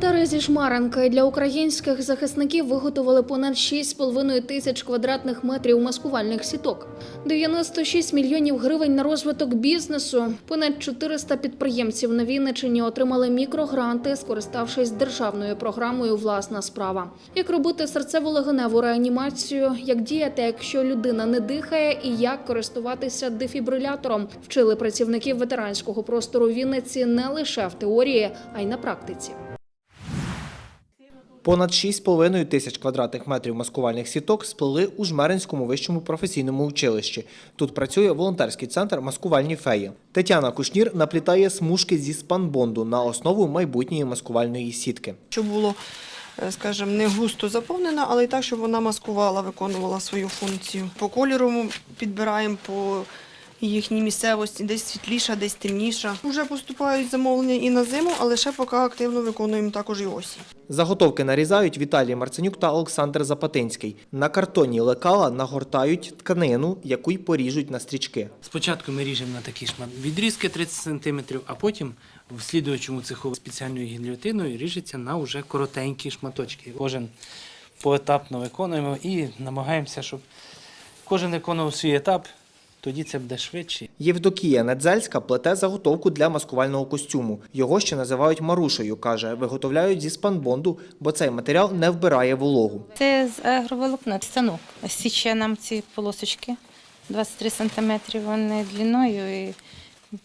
Волонтери зі Жмаренки для українських захисників виготовили понад 6,5 тисяч квадратних метрів маскувальних сіток, 96 мільйонів гривень на розвиток бізнесу. Понад 400 підприємців на Вінниччині отримали мікрогранти, скориставшись державною програмою Власна справа. Як робити серцево-легеневу реанімацію, як діяти, якщо людина не дихає, і як користуватися дефібрилятором, вчили працівників ветеранського простору Вінниці не лише в теорії, а й на практиці. Понад 6,5 тисяч квадратних метрів маскувальних сіток сплели у Жмеринському вищому професійному училищі. Тут працює волонтерський центр маскувальні феї. Тетяна Кушнір наплітає смужки зі спанбонду на основу майбутньої маскувальної сітки. щоб було, е, скажімо, не густо заповнена, але і так, щоб вона маскувала, виконувала свою функцію. По кольору підбираємо по їхній місцевості, десь світліша, десь темніша. Вже поступають замовлення і на зиму, але ще поки активно виконуємо також і осінь. Заготовки нарізають Віталій Марценюк та Олександр Запатинський. На картонні лекала нагортають тканину, яку й поріжуть на стрічки. Спочатку ми ріжемо на такі шмат відрізки 30 см, а потім в слідуючому цеху спеціальною гільотиною ріжеться на вже коротенькі шматочки. Кожен поетапно виконуємо і намагаємося, щоб кожен виконував свій етап, тоді це буде швидше. Євдокія Недзельська плете заготовку для маскувального костюму. Його ще називають марушею. каже, виготовляють зі спанбонду, бо цей матеріал не вбирає вологу. Це з агроволокна станок. Січе нам ці полосочки 23 сантиметри вони длиною і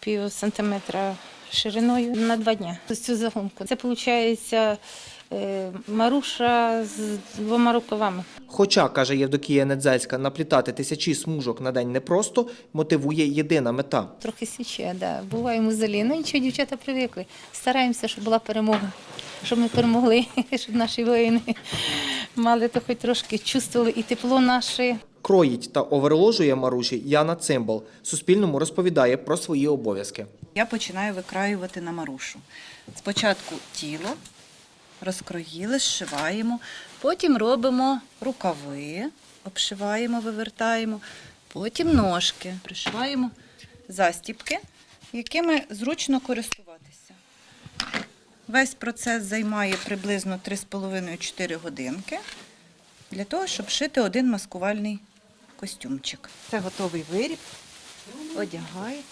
пів сантиметра шириною на два дні. Ось цю загонку. Це виходить маруша з двома рукавами. Хоча, каже Євдокія Недзельська, наплітати тисячі смужок на день непросто, мотивує єдина мета. Трохи січе, да. буває музелі. Ну нічого, дівчата привикли. Стараємося, щоб була перемога, щоб ми перемогли, щоб наші воїни мали то хоч трошки чувствували і тепло наше. Кроїть та оверложує Маруші Яна Цимбал. Суспільному розповідає про свої обов'язки. Я починаю викраювати на марушу. Спочатку тіло розкроїли, зшиваємо, потім робимо рукави, обшиваємо, вивертаємо, потім ножки, пришиваємо застіпки, якими зручно користуватися. Весь процес займає приблизно 3,5-4 годинки для того, щоб шити один маскувальний костюмчик. Це готовий виріб. Одягаєте.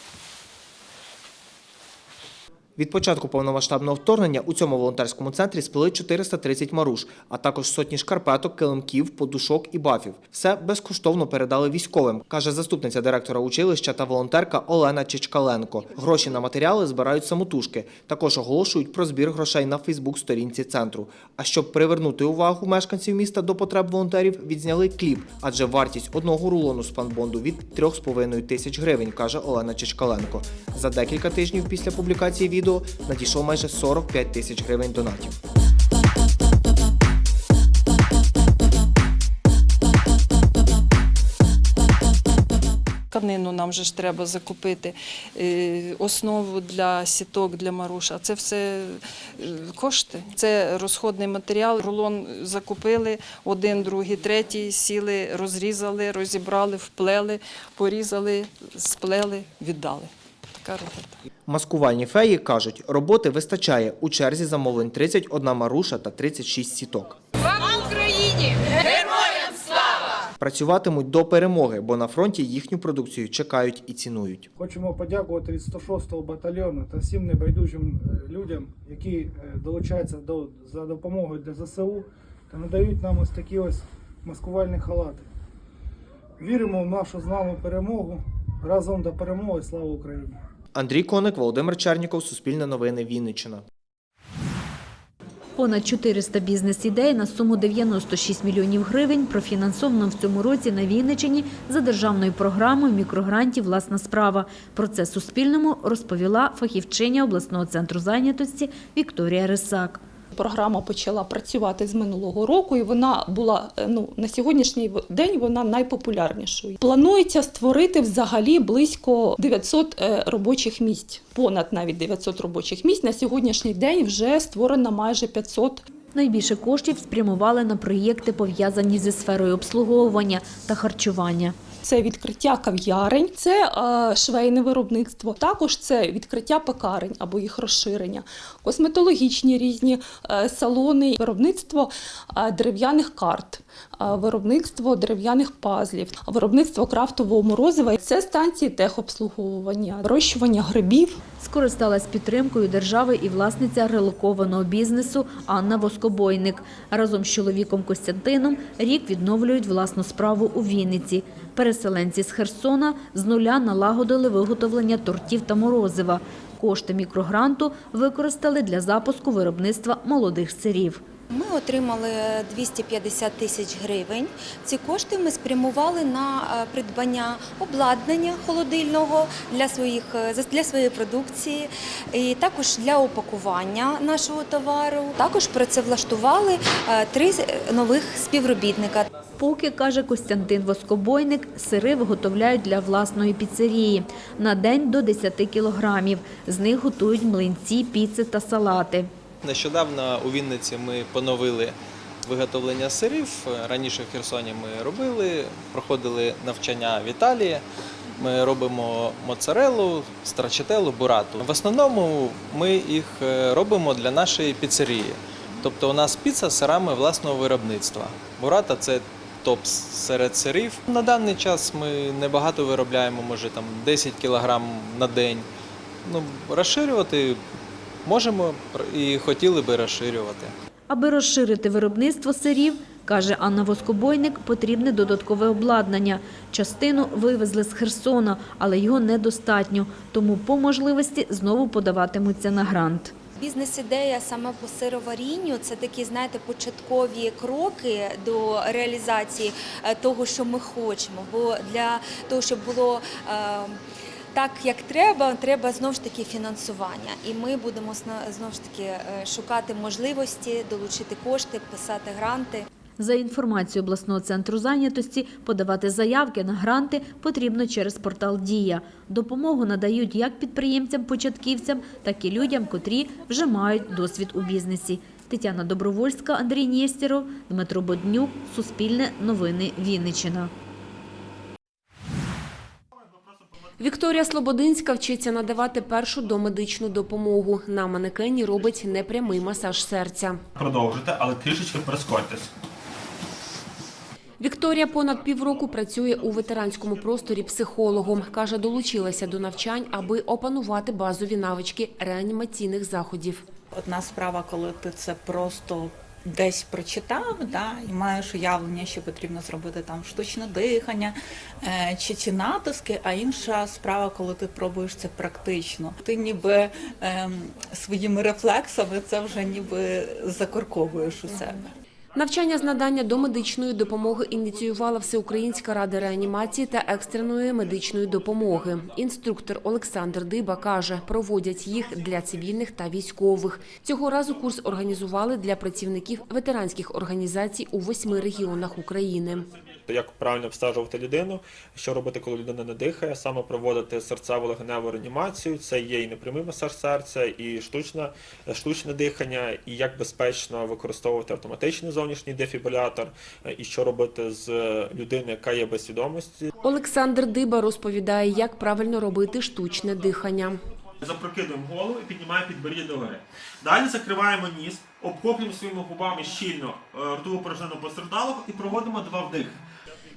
Від початку повномасштабного вторгнення у цьому волонтерському центрі сплели 430 маруш, а також сотні шкарпеток, килимків, подушок і бафів. Все безкоштовно передали військовим, каже заступниця директора училища та волонтерка Олена Чичкаленко. Гроші на матеріали збирають самотужки. Також оголошують про збір грошей на Фейсбук-сторінці центру. А щоб привернути увагу мешканців міста до потреб волонтерів, відзняли кліп, адже вартість одного рулону спанбонду від 3,5 тисяч гривень, каже Олена Чичкаленко. За декілька тижнів після публікації відео надійшло майже 45 тисяч гривень донатів. Тканину нам же ж треба закупити, е, основу для сіток, для маруша. Це все е, кошти. Це розходний матеріал. Рулон закупили, один, другий, третій, сіли, розрізали, розібрали, вплели, порізали, сплели, віддали. Така робота. Маскувальні феї кажуть, роботи вистачає. У черзі замовлень 31 маруша та 36 сіток. Працюватимуть до перемоги, бо на фронті їхню продукцію чекають і цінують. Хочемо подякувати від 106-го батальйону та всім небайдужим е, людям, які е, долучаються до за допомогою для ЗСУ та надають нам ось такі ось маскувальні халати. Віримо в нашу з нами перемогу. Разом до перемоги. Слава Україні! Андрій Коник, Володимир Черніков, Суспільне новини, Вінниччина. Понад 400 бізнес-ідей на суму 96 мільйонів гривень профінансовано в цьому році на Вінниччині за державною програмою мікрогрантів «Власна справа». Про це Суспільному розповіла фахівчиня обласного центру зайнятості Вікторія Рисак. Програма почала працювати з минулого року, і вона була е, ну на сьогоднішній день вона найпопулярнішою. Планується створити взагалі близько 900 е, робочих місць, понад навіть 900 робочих місць. На сьогоднішній день вже створено майже 500 Найбільше коштів спрямували на проєкти, пов'язані зі сферою обслуговування та харчування. Це відкриття кав'ярень, це е, швейне виробництво. Також це відкриття пекарень або їх розширення, косметологічні різні е, салони, виробництво е, дерев'яних карт, виробництво дерев'яних пазлів, виробництво крафтового морозива. Це станції техобслуговування, вирощування грибів. Скористалась підтримкою держави і власниця релокованого бізнесу Анна Воскобойник. Разом з чоловіком Костянтином рік відновлюють власну справу у Вінниці. Переселенці з Херсона з нуля налагодили виготовлення тортів та морозива. Кошти мікрогранту використали для запуску виробництва молодих сирів. Ми отримали 250 тисяч гривень. Ці кошти ми спрямували на е, придбання обладнання холодильного для своїх е, для своєї продукції, і також для упакування нашого товару. Також працевлаштували е, три нових співробітника. Поки, каже Костянтин Воскобойник, сири виготовляють для власної піцерії. На день до 10 кілограмів. З них готують млинці, піци та салати. Нещодавно у Вінниці ми поновили виготовлення сирів. Раніше в Херсоні ми робили, проходили навчання в Італії. Ми робимо моцарелу, страчателу, бурату. В основному ми їх е, робимо для нашої піцерії. Тобто у нас піца сирами власного виробництва. Бурата це топ серед сирів. На даний час ми небагато виробляємо, може там 10 кг на день. Ну, розширювати можемо і хотіли би розширювати. Аби розширити виробництво сирів, каже Анна Воскобойник, потрібне додаткове обладнання. Частину вивезли з Херсона, але його недостатньо, тому по можливості знову подаватимуться на грант. Бізнес-ідея саме по сироварінню це такі, знаєте, початкові кроки до реалізації е, того, що ми хочемо. Бо для того, щоб було е, так, як треба, треба знову ж таки фінансування. І ми будемо знову ж таки е, шукати можливості, долучити кошти, писати гранти. За інформацією обласного центру зайнятості, подавати заявки на гранти потрібно через портал Дія. Допомогу надають як підприємцям-початківцям, так і людям, котрі вже мають досвід у бізнесі. Тетяна Добровольська, Андрій Нєстєров, Дмитро Боднюк, Суспільне новини Вінниччина. Вікторія Слободинська вчиться надавати першу домедичну допомогу. На манекені робить непрямий масаж серця. Продовжуйте, але трішечки прискорьтесь. Вікторія понад півроку працює у ветеранському просторі психологом. Каже, долучилася до навчань, аби опанувати базові навички реанімаційних заходів. Одна справа, коли ти це просто десь прочитав, да, і маєш уявлення, що потрібно зробити там штучне дихання е, чи ті натиски, а інша справа, коли ти пробуєш це практично. Ти ніби ем, своїми рефлексами це вже ніби закорковуєш у себе. Навчання з надання домедичної допомоги ініціювала Всеукраїнська рада реанімації та екстреної медичної допомоги. Інструктор Олександр Диба каже, проводять їх для цивільних та військових. Цього разу курс організували для працівників ветеранських організацій у восьми регіонах України. Як правильно обстежувати людину, що робити, коли людина не дихає, саме проводити серцево-легеневу реанімацію. Це є і непрямий масаж серця, і штучне, штучне дихання, і як безпечно використовувати автоматичний зовнішній дефібрилятор, і що робити з людиною, яка є без свідомості. Олександр Диба розповідає, як правильно робити штучне дихання. Запрокидуємо голову і піднімаємо підборіддя догори. Далі закриваємо ніс, обхоплюємо своїми губами щільно ртову ротову порожнину постраждалого і проводимо два вдихи.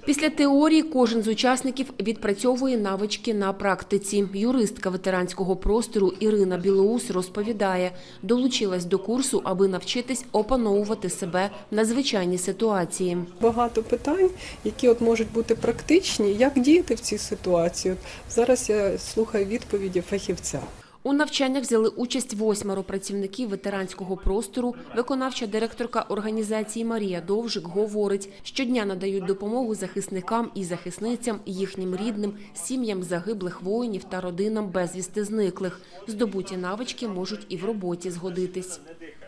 Після теорії кожен з учасників відпрацьовує навички на практиці. Юристка ветеранського простору Ірина Білоус розповідає, долучилась до курсу, аби навчитись опановувати себе в надзвичайній ситуації. Багато питань, які от можуть бути практичні, як діяти в цій ситуації. От зараз я слухаю відповіді фахівця. У навчаннях взяли участь восьмеро працівників ветеранського простору. Виконавча директорка організації Марія Довжик говорить, щодня надають допомогу захисникам і захисницям, їхнім рідним, сім'ям загиблих воїнів та родинам безвісти зниклих. Здобуті навички можуть і в роботі згодитись.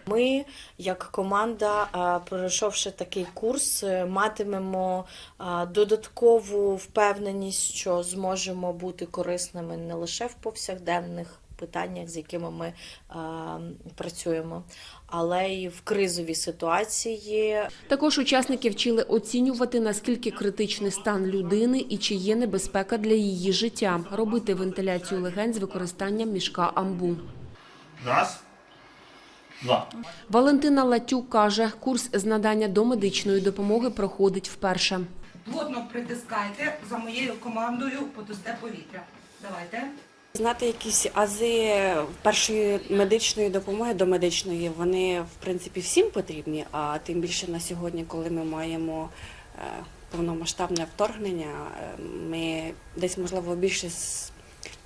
Ми, як команда, е, пройшовши такий курс, е, матимемо е, додаткову впевненість, що зможемо бути корисними не лише в повсякденних питаннях, з якими ми е, працюємо, але й в кризовій ситуації. Також учасники вчили оцінювати, наскільки критичний стан людини і чи є небезпека для її життя, робити вентиляцію легень з використанням мішка амбу. Раз, два. Валентина Латюк каже, курс з надання домедичної допомоги проходить вперше. Плотно притискайте за моєю командою, подасте повітря. Давайте. Знати якісь ази першої медичної допомоги до медичної, вони в принципі всім потрібні. А тим більше на сьогодні, коли ми маємо е, повномасштабне вторгнення, е, ми десь можливо більше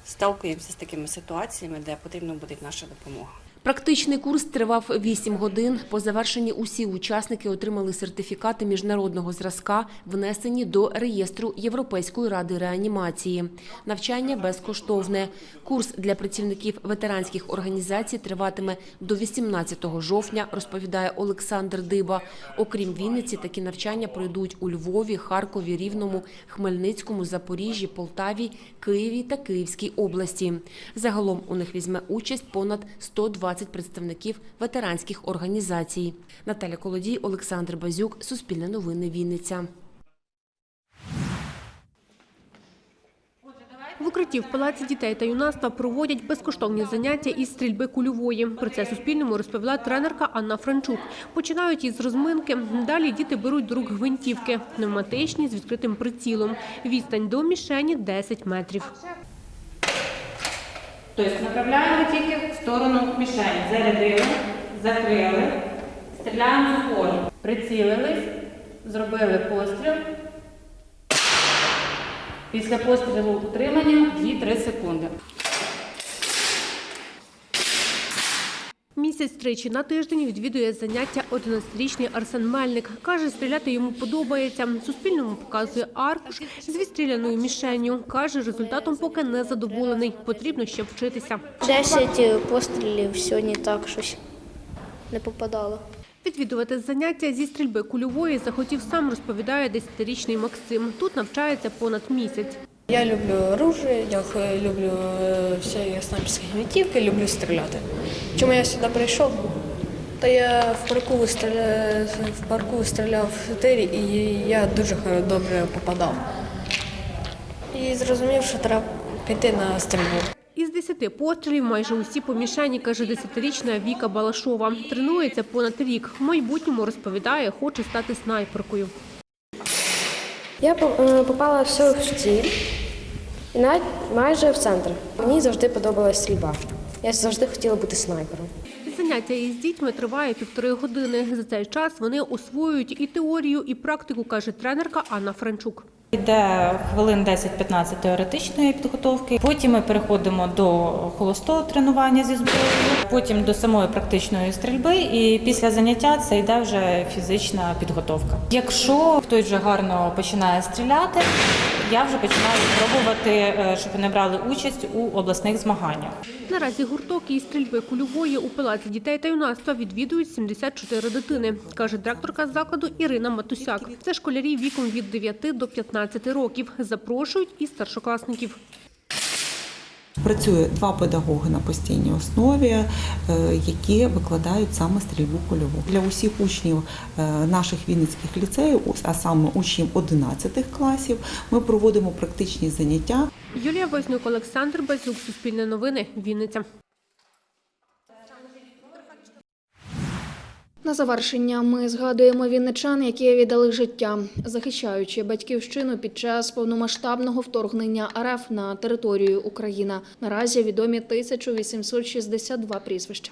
сталкуємося з такими ситуаціями, де потрібна буде наша допомога. Практичний курс тривав 8 годин. По завершенні усі учасники отримали сертифікати міжнародного зразка, внесені до реєстру Європейської ради реанімації. Навчання безкоштовне. Курс для працівників ветеранських організацій триватиме до 18 жовтня, розповідає Олександр Диба. Окрім Вінниці, такі навчання пройдуть у Львові, Харкові, Рівному, Хмельницькому, Запоріжжі, Полтаві, Києві та Київській області. Загалом у них візьме участь понад 120 представників ветеранських організацій. Наталя Колодій, Олександр Базюк, Суспільне новини, Вінниця. В укритті в палаці дітей та юнацтва проводять безкоштовні заняття із стрільби кульової. Про це Суспільному розповіла тренерка Анна Франчук. Починають із розминки. Далі діти беруть до рук гвинтівки, пневматичні з відкритим прицілом. Відстань до мішені 10 метрів. Тобто направляємо тільки в сторону мішені. Зарядили, закрили, стріляємо вгору. Прицілились, зробили постріл. Після пострілу утримання 2-3 секунди. Місяць тричі на тиждень відвідує заняття 11-річний Арсен Мельник. Каже, стріляти йому подобається. Суспільному показує аркуш з відстріляною мішенню. Каже, результатом поки не задоволений. Потрібно ще вчитися. Десять пострілів сьогодні так щось не попадало. Відвідувати заняття зі стрільби кульової захотів сам, розповідає 10-річний Максим. Тут навчається понад місяць. Я люблю оружие, я люблю е, всі снайперські гвинтівки, люблю стріляти. Чому я сюди прийшов? Та я в парку вистріляв, в парку стріляв в тирі і я дуже добре попадав. І зрозумів, що треба піти на стрільбу. Із 10 пострілів майже усі по мішені, каже 10-річна Віка Балашова. Тренується понад рік. В майбутньому, розповідає, хоче стати снайперкою. Я е, попала все в ціль і навіть майже в центр. Мені завжди подобалась стрільба. Я завжди хотіла бути снайпером. Заняття із дітьми триває півтори години. За цей час вони освоюють і теорію, і практику, каже тренерка Анна Франчук. Йде хвилин 10-15 теоретичної підготовки. Потім ми переходимо до холостого тренування зі зброєю, потім до самої практичної стрільби. І після заняття це йде вже фізична підготовка. Якщо хтось вже гарно починає стріляти, я вже починаю пробувати, е, щоб вони брали участь у обласних змаганнях. Наразі гурток із стрільби кульової у палаці дітей та юнацтва відвідують 74 дитини, каже директорка закладу Ірина Матусяк. Це школярі віком від 9 до 15 років. Запрошують і старшокласників. Працює два педагоги на постійній основі, е, які викладають саме стрільбу кульову. Для усіх учнів е, наших вінницьких ліцеїв, а саме учнів 11 класів, ми проводимо практичні заняття. Юлія Вознюк, Олександр Базюк, Суспільне новини, Вінниця. На завершення ми згадуємо вінничан, які віддали життя, захищаючи батьківщину під час повномасштабного вторгнення РФ на територію України. Наразі відомі 1862 прізвища.